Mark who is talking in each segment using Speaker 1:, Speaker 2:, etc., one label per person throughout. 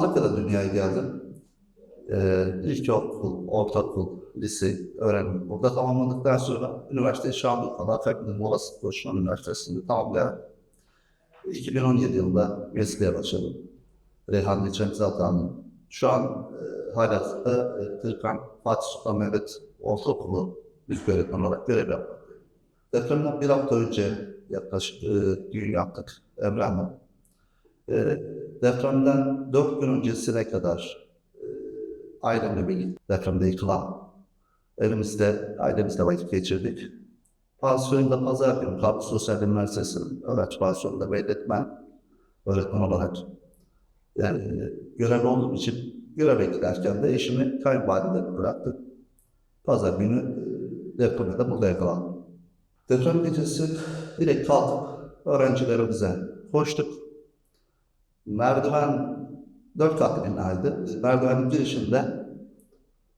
Speaker 1: Antakya'da dünyaya geldim. Ee, ilkokul, ortaokul, lise öğrendim. Burada tamamladıktan sonra üniversite Şanlıurfa'da Fakültesi Molası Koçman Üniversitesi'nde tamamlayarak 2017 yılında mesleğe başladım. Reyhan Geçen zaten şu an e, hala e, Kırkan Fatih Sultan Mehmet Ortaokulu büyük öğretmen olarak görev yapıyorum. Depremden bir hafta önce yaklaşık e, düğün yaptık Emre'yle. E, depremden dört gün öncesine kadar e, ailemle birlikte depremde yıkılan evimizde, ailemizle vakit geçirdik. Pansiyonda pazar günü Kapı Sosyal Üniversitesi'nin öğrenci pansiyonunda öğretmen, öğretmen olarak yani görev olduğum için göreve giderken de eşimi kayınvalidemi bıraktık. Pazar günü e, depremde de burada yakalandım. Deprem gecesi direkt kalkıp öğrencilerimize koştuk. Merdiven dört katlı binaydı. Merdivenin girişinde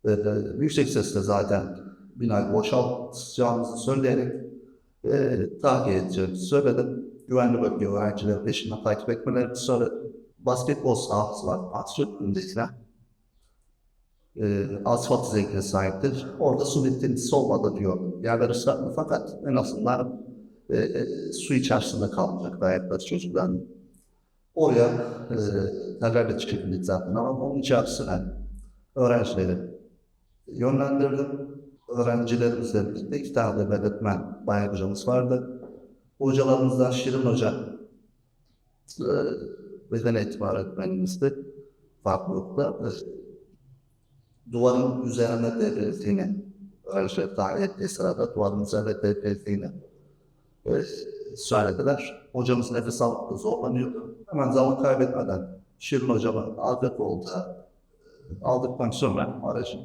Speaker 1: e, e, yüksek sesle zaten binayı boşaltacağımızı söyleyerek e, tahliye edeceğimizi söyledim. Güvenli bölge öğrencileri peşinden takip etmelerini sonra basketbol sahası var. Atışın önündekine. E, asfalt zevkine sahiptir. Orada su bitkisi olmadı diyor. Yerler ıslatma fakat en azından e, e, su içerisinde kalmayacak ayakları çocuklar. Oraya e, terlerle çıkabildik zaten ama onun içerisine öğrencileri yönlendirdim. Öğrencilerimizle birlikte iki tane de öğretmen bayan hocamız vardı. Hocalarımızdan Şirin Hoca e, beden eğitimi öğretmenimizdi. Farklılıkla e, duvarın üzerine devrildiğini öğrenciler tahmin ettiği sırada duvarın üzerine devrildiğini e, söylediler. Hocamız nefes almakta zorlanıyordu. Hemen zaman kaybetmeden Şirin hocama aldık oldu. Aldıktan sonra aracı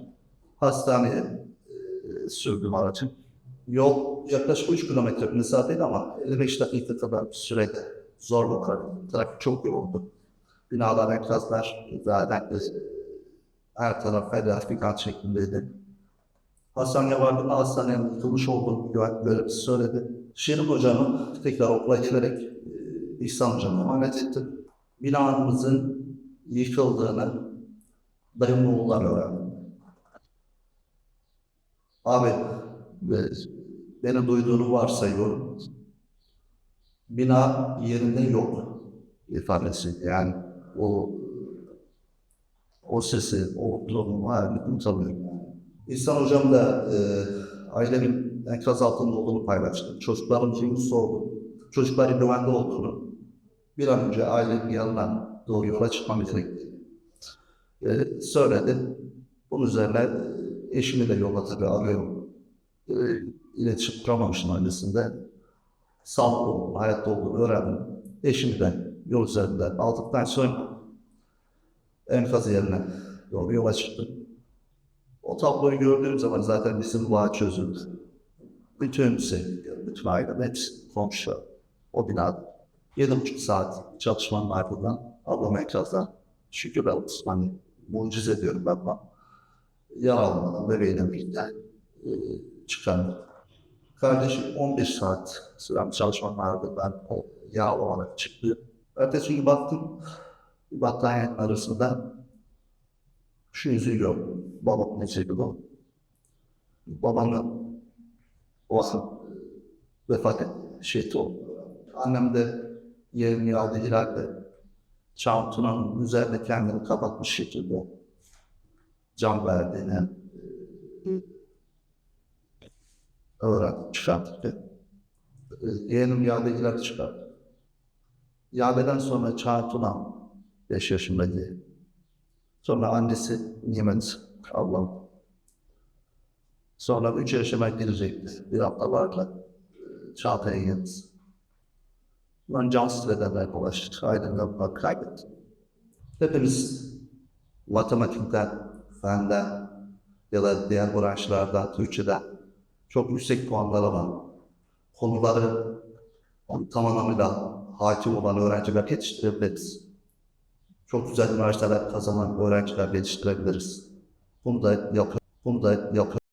Speaker 1: hastaneye e, sürdüm aracı. Yol yaklaşık 3 kilometre mesafeydi ama 55 dakika kadar bir sürede zor bakarım. Trafik çok yoğundu. Binalar, enkazlar zaten e, her taraf felaket şeklindeydi. Hastaneye vardım, hastanenin yıkılmış olduğunu güvenlik görevlisi söyledi. Şirin hocamı tekrar okula gelerek e, İhsan hocama emanet ettim. Binamızın yıkıldığını dayımlı oğullar öğrendim. Abi ve beni duyduğunu varsayıyorum. Bina yerinde yok ifadesi. Yani o o sesi, o durumu halini unutamıyorum. İhsan hocam da e, ailemin enkaz altında olduğunu paylaştı. Çocukların kimi sordu. Çocukların güvende olduğunu bir an önce ailenin yanına doğru yola çıkmam gerektiğini e, söyledi. Bunun üzerine eşimi de yola tabii arıyorum. E, iletişim kuramamışım ailesinde. Sağlıklı olduğunu, hayatta olduğunu öğrendim. Eşimi de yol üzerinden aldıktan sonra enkaz yerine doğru yola çıktım. O tabloyu gördüğüm zaman zaten bizim bağ çözüldü. Bütün sevdiklerim, bütün ailem, hepsi komşu. O binada. Yedi buçuk saat çalışmanın ardından ablam enkazdan şükürler olsun. Hani mucize diyorum ben bana. Yaralanmadan bebeğine birlikte e, çıkardım. Kardeşim 15 saat süren çalışmanın ardından o yağ olarak çıktı. Ertesi gün baktım, battaniyenin arasında şu gördüm. Babam ne çekti o? Babamın o an vefat etti, şehit oldu. Annem de yerini aldı ileride. Çantunun üzerinde kendini kapatmış şekilde can verdiğini öğrendim, çıkarttık. Yeğenim yağda ileride çıkarttı. Yağbeden sonra Çağatuna 5 yaşındaydı. Sonra annesi Nimet ablam. Sonra üç yaşıma girecekti. Bir hafta varla Çağatay'a geliriz. Ben cansız bedenler dolaştık. Aydınlıkla kaybettim. Hepimiz matematikten, fenden ya da diğer branşlarda, Türkçeden çok yüksek puanları var. Konuları tam anlamıyla hakim olan öğrenciler yetiştirebiliriz. Çok güzel üniversiteler kazanan öğrenciler yetiştirebiliriz. Bunu da yapıyoruz. Bunu da yapıyoruz.